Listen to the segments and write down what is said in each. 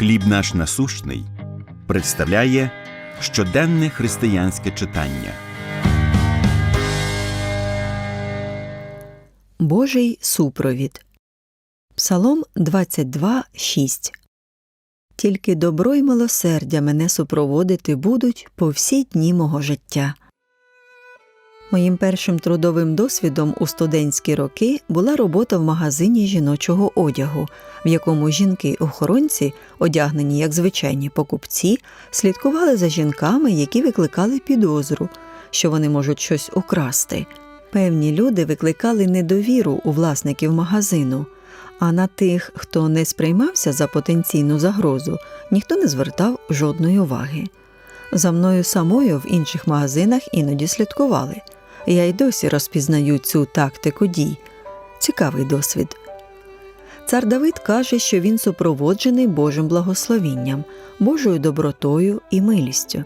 Хліб наш насущний представляє щоденне християнське читання. Божий супровід. Псалом 22, 6 Тільки добро й милосердя мене супроводити будуть по всі дні мого життя. Моїм першим трудовим досвідом у студентські роки була робота в магазині жіночого одягу, в якому жінки-охоронці, одягнені як звичайні покупці, слідкували за жінками, які викликали підозру, що вони можуть щось украсти. Певні люди викликали недовіру у власників магазину, а на тих, хто не сприймався за потенційну загрозу, ніхто не звертав жодної уваги. За мною самою в інших магазинах іноді слідкували. Я й досі розпізнаю цю тактику дій. Цікавий досвід. Цар Давид каже, що він супроводжений Божим благословінням, Божою добротою і милістю.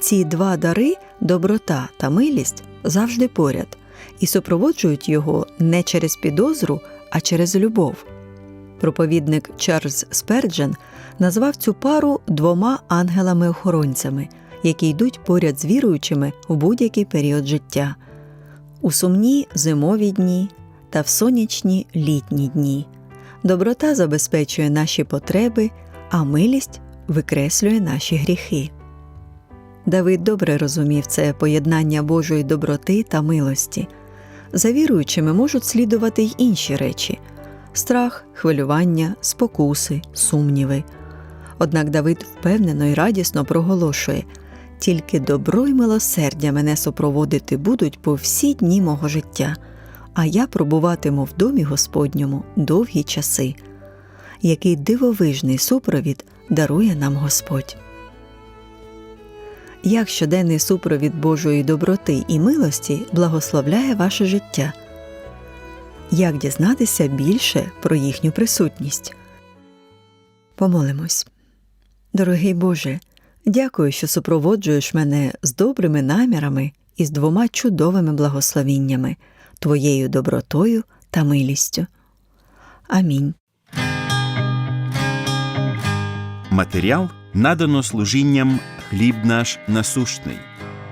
Ці два дари, доброта та милість, завжди поряд і супроводжують його не через підозру, а через любов. Проповідник Чарльз Сперджен назвав цю пару двома ангелами-охоронцями, які йдуть поряд з віруючими у будь-який період життя, у сумні зимові дні та в сонячні літні дні. Доброта забезпечує наші потреби, а милість викреслює наші гріхи. Давид добре розумів це поєднання Божої доброти та милості. За віруючими можуть слідувати й інші речі страх, хвилювання, спокуси, сумніви. Однак Давид впевнено й радісно проголошує тільки добро й милосердя мене супроводити будуть по всі дні мого життя, а я пробуватиму в домі Господньому довгі часи. Який дивовижний супровід дарує нам Господь. Як щоденний супровід Божої доброти і милості благословляє ваше життя? Як дізнатися більше про їхню присутність? Помолимось. Дорогий Боже, дякую, що супроводжуєш мене з добрими намірами і з двома чудовими благословіннями Твоєю добротою та милістю. Амінь. Матеріал надано служінням Хліб наш насущний.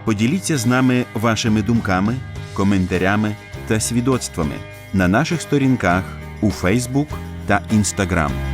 Поділіться з нами вашими думками, коментарями та свідоцтвами на наших сторінках у Фейсбук та Інстаграм.